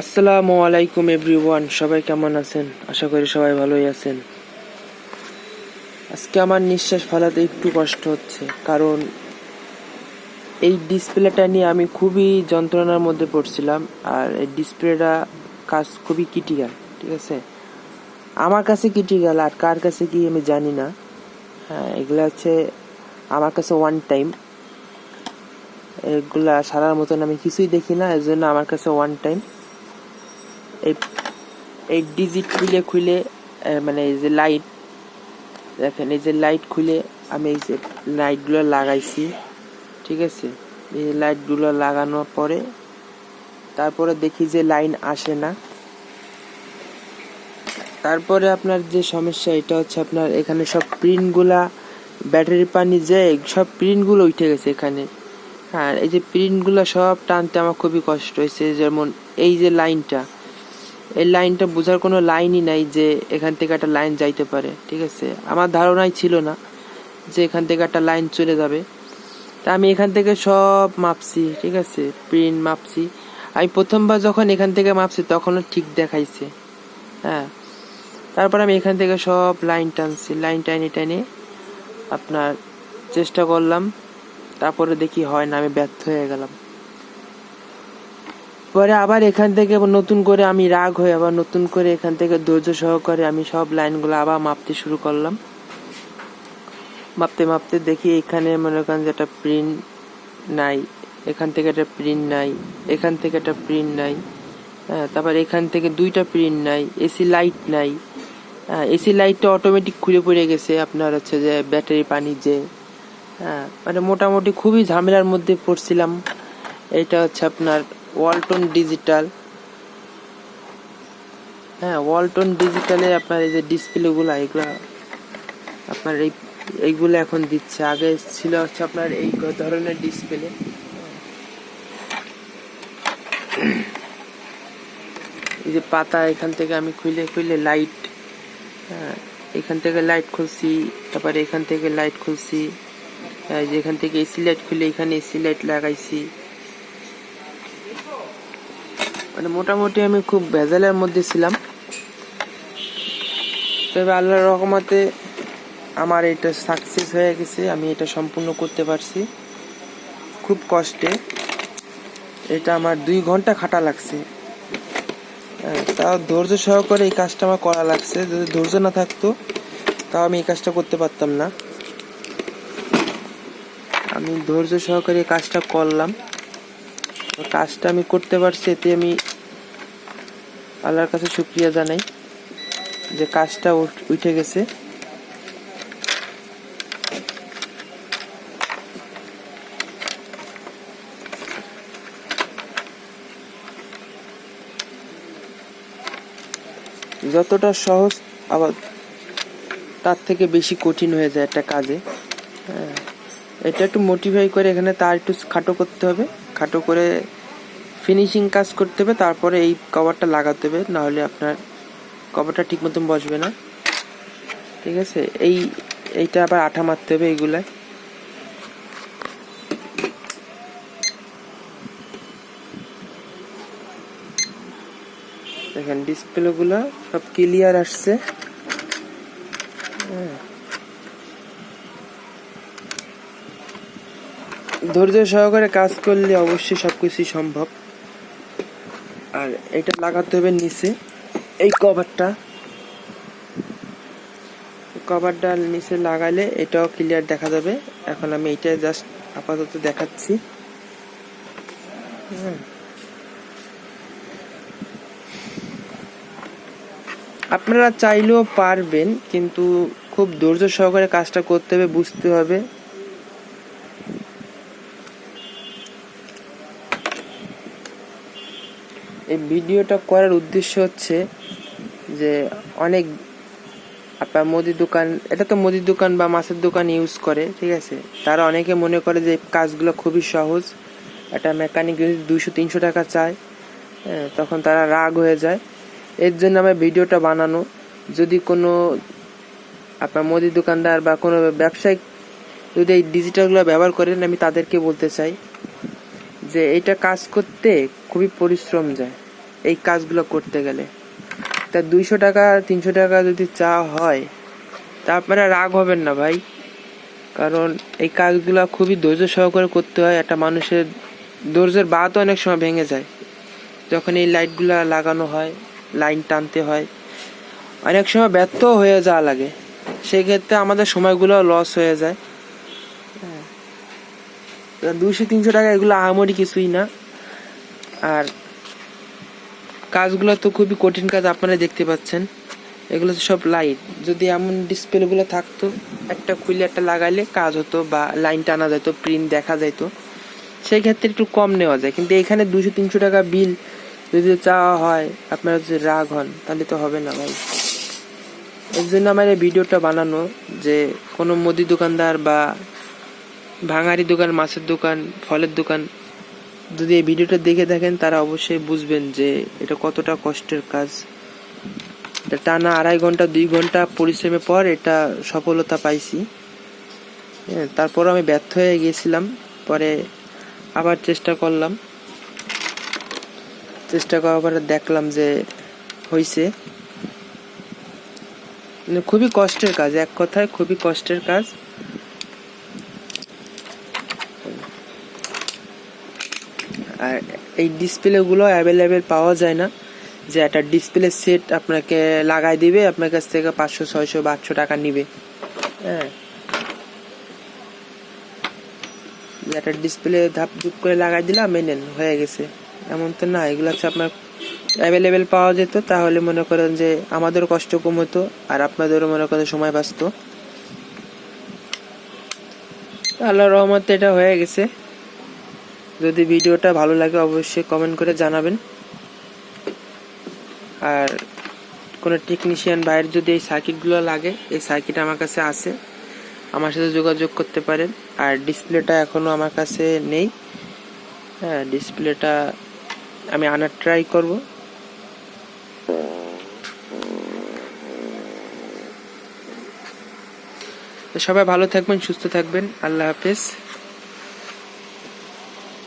আসসালামু আলাইকুম এভরিওয়ান, সবাই কেমন আছেন? আশা করি সবাই ভালোই আছেন। আজকে আমার নিঃশ্বাস ফেলাতে একটু কষ্ট হচ্ছে, কারণ এই ডিসপ্লেটা নিয়ে আমি খুবই যন্ত্রণার মধ্যে পড়ছিলাম, আর এই ডিসপ্লেটা কাজ খুবই ক্রিটিক্যাল, ঠিক আছে? আমার কাছে ক্রিটিক্যাল, আর কার কাছে কি আমি জানি না। হ্যাঁ এগুলো হচ্ছে আমার কাছে ওয়ান টাইম এগুলা সারার মতন আমি কিছুই দেখি না, এর জন্য আমার কাছে ওয়ান টাইম এই এই ডিজিট খুলে খুলে মানে এই যে লাইট দেখেন এই যে লাইট খুলে আমি এই যে লাইটগুলো লাগাইছি, ঠিক আছে? এই লাইটগুলো লাগানোর পরে, তারপরে দেখি যে লাইন আসে না। তারপরে আপনার যে সমস্যা, এটা হচ্ছে আপনার এখানে সব প্রিন্টগুলা ব্যাটারি পানি যে, সব প্রিন্টগুলো উঠে গেছে এখানে। হ্যাঁ এই যে প্রিন্টগুলো সব টানতে আমার খুবই কষ্ট হয়েছে, যেমন এই যে লাইনটা এই লাইনটা বোঝার কোনো লাইনই নাই যে এখান থেকে একটা লাইন যাইতে পারে, ঠিক আছে? আমার ধারণাই ছিল না যে এখান থেকে একটা লাইন চলে যাবে। তা আমি এখান থেকে সব মাপছি, ঠিক আছে? প্রিন্ট মাপছি। আমি প্রথমবার যখন এখান থেকে মাপছি তখনও ঠিক দেখাইছে হ্যাঁ? তারপর আমি এখান থেকে সব লাইন টানছি, লাইন টাইনে টাইনে আপনার চেষ্টা করলাম, তারপরে দেখি হয় না, আমি ব্যর্থ হয়ে গেলাম। পরে আবার এখান থেকে নতুন করে আমি রাগ হয়ে আবার নতুন করে এখান থেকে ধৈর্য সহকারে আমি সব লাইনগুলো আবার মাপতে শুরু করলাম। মাপতে মাপতে দেখি এখানে মনে করেন যে একটা প্রিন্ট নাই, এখান থেকে একটা প্রিন্ট নাই, এখান থেকে একটা প্রিন্ট নাই হ্যাঁ তারপর এখান থেকে দুইটা প্রিন্ট নাই এসি লাইট নাই এসি লাইটটা অটোমেটিক খুলে পড়ে গেছে আপনার হচ্ছে যে ব্যাটারি পানি যে হ্যাঁ মানে মোটামুটি খুবই ঝামেলার মধ্যে পড়ছিলাম। এটা হচ্ছে আপনার ওয়ালটন ডিজিটাল হ্যাঁ ওয়ালটন ডিজিটালে আপনার এই যে ডিসপ্লেগুলো এগুলো আপনার এই এইগুলো এখন দিচ্ছে। আগে ছিল হচ্ছে আপনার এই ধরনের ডিসপ্লে এই যে পাতা এখান থেকে আমি খুলে খুলে লাইট হ্যাঁ, এখান থেকে লাইট খুলছি তারপরে এখান থেকে লাইট খুলছি এখান থেকে এসি লাইট খুলে এখানে এসি লাইট লাগাইছি। মানে মোটামুটি আমি খুব ভেজালের মধ্যে ছিলাম। তবে আল্লাহর রহমতে আমার এটা সাকসেস হয়ে গেছে আমি এটা সম্পূর্ণ করতে পারছি। খুব কষ্টে। এটা আমার দুই ঘণ্টা খাটা লাগছে। হ্যাঁ, তাও ধৈর্য সহকারে এই কাজটা আমার করা লাগছে। যদি ধৈর্য না থাকতো তাও আমি এই কাজটা করতে পারতাম না। আমি ধৈর্য সহকারে এই কাজটা করলাম। কাজটা আমি করতে পারছি, এতে আমি আল্লাহর কাছে শুক্রিয়া জানাই যে কাজটা উঠে গেছে। যতটা সহজ আবার তার থেকে বেশি কঠিন হয়ে যায় একটা কাজে। হ্যাঁ এটা একটু মোটিফাই করে এখানে তার একটু খাটো করতে হবে। খাটো করে ফিনিশিং কাজ করতে হবে, তারপরে এই কভারটা লাগাতে হবে, নাহলে আপনার কভারটা ঠিক মতন বসবে না। ঠিক আছে? এই, এইটা আবার আঠা মারতে হবে এইগুলায়। দেখেন ডিসপ্লেগুলো সব ক্লিয়ার আসছে। ধৈর্য সহকারে কাজ করলে অবশ্যই সবকিছুই সম্ভব। আর এটা লাগাতে হবে নিচে। এই কভারটা। কভারটা নিচে লাগালে এটাও ক্লিয়ার দেখা যাবে। এখন আমি এটা জাস্ট আপাতত দেখাচ্ছি। আপনারা চাইলেও পারবেন, কিন্তু খুব ধৈর্য সহকারে কাজটা করতে হবে, বুঝতে হবে। এই ভিডিওটা করার উদ্দেশ্য হচ্ছে যে অনেক আপনার মুদির দোকান এটা তো মুদির দোকান বা মাছের দোকান ইউজ করে ঠিক আছে? তারা অনেকে মনে করে যে কাজগুলো খুবই সহজ একটা মেকানিক যদি দুইশো তিনশো টাকা চায় হ্যাঁ, তখন তারা রাগ হয়ে যায়। এর জন্য আমার ভিডিওটা বানানো। যদি কোনো আপনার মুদির দোকানদার বা কোনো ব্যবসায়িক যদি এই ডিজিটালগুলো ব্যবহার করেন আমি তাদেরকে বলতে চাই যে এটা কাজ করতে খুবই পরিশ্রম যায়। এই কাজগুলো করতে গেলে। তা দুইশো টাকা তিনশো টাকা যদি চা হয় তা আপনারা রাগ হবেন না ভাই। কারণ এই কাজগুলো খুবই ধৈর্য সহকারে করতে হয় একটা মানুষের ধৈর্যের বাতও অনেক সময় ভেঙে যায়। যখন এই লাইটগুলো লাগানো হয় লাইন টানতে হয় অনেক সময় ব্যর্থ হয়ে যাওয়া লাগে। সেই ক্ষেত্রে আমাদের সময়গুলো লস হয়ে যায়। দুশো তিনশো টাকা এগুলো আহামরি কিছুই না। আর কাজগুলো তো খুবই কঠিন কাজ আপনারা দেখতে পাচ্ছেন। এগুলো তো সব লাইট যদি এমন ডিসপ্লেগুলো থাকতো, একটা খুলে একটা লাগাইলে কাজ হতো বা লাইন টানা যেত প্রিন্ট দেখা যেত সেই ক্ষেত্রে একটু কম নেওয়া যায়। কিন্তু এখানে দুশো তিনশো টাকা বিল যদি চাওয়া হয়, আপনারা যদি রাগ হন, তাহলে তো হবে না ভাই। এর জন্য আমার এই ভিডিওটা বানানো যে কোনো মুদি দোকানদার বা ভাঙারি দোকান, মাছের দোকান, ফলের দোকান যদি এই ভিডিওটা দেখে থাকেন, তারা অবশ্যই বুঝবেন যে এটা কতটা কষ্টের কাজ। টানা আড়াই ঘণ্টা, দুই ঘণ্টা পরিশ্রমের পর এটা সফলতা পাইছি। হ্যাঁ তারপর আমি ব্যর্থ হয়ে গিয়েছিলাম পরে আবার চেষ্টা করলাম। চেষ্টা করার পরে দেখলাম যে হয়েছে মানে খুবই কষ্টের কাজ, এক কথায় খুবই কষ্টের কাজ। আর এই ডিসপ্লেগুলো অ্যাভেলেবেল পাওয়া যায় না। যে একটা ডিসপ্লে সেট আপনাকে লাগাই দিবে, আপনার কাছ থেকে পাঁচশো, ছয়শো বা আটশো টাকা নিবে। হ্যাঁ। একটা ডিসপ্লে ধাপ ধুপ করে লাগাই দিলাম মেনেন হয়ে গেছে। এমন তো না, এগুলো হচ্ছে আপনার অ্যাভেলেবেল পাওয়া যেত, তাহলে মনে করেন যে আমাদেরও কষ্ট কম হতো আর আপনাদেরও মনে করেন সময় বাঁচত। আল্লাহ রহমত এটা হয়ে গেছে। যদি ভিডিওটা ভালো লাগে অবশ্যই কমেন্ট করে জানাবেন। আর কোনো টেকনিশিয়ান বাইরে যদি এই সার্কিটগুলো লাগে, এই সার্কিট আমার কাছে আছে, আমার সাথে যোগাযোগ করতে পারেন। আর ডিসপ্লেটা এখনও আমার কাছে নেই। হ্যাঁ ডিসপ্লেটা আমি আনার ট্রাই করব। সবাই ভালো থাকবেন, সুস্থ থাকবেন। আল্লাহ হাফেজ।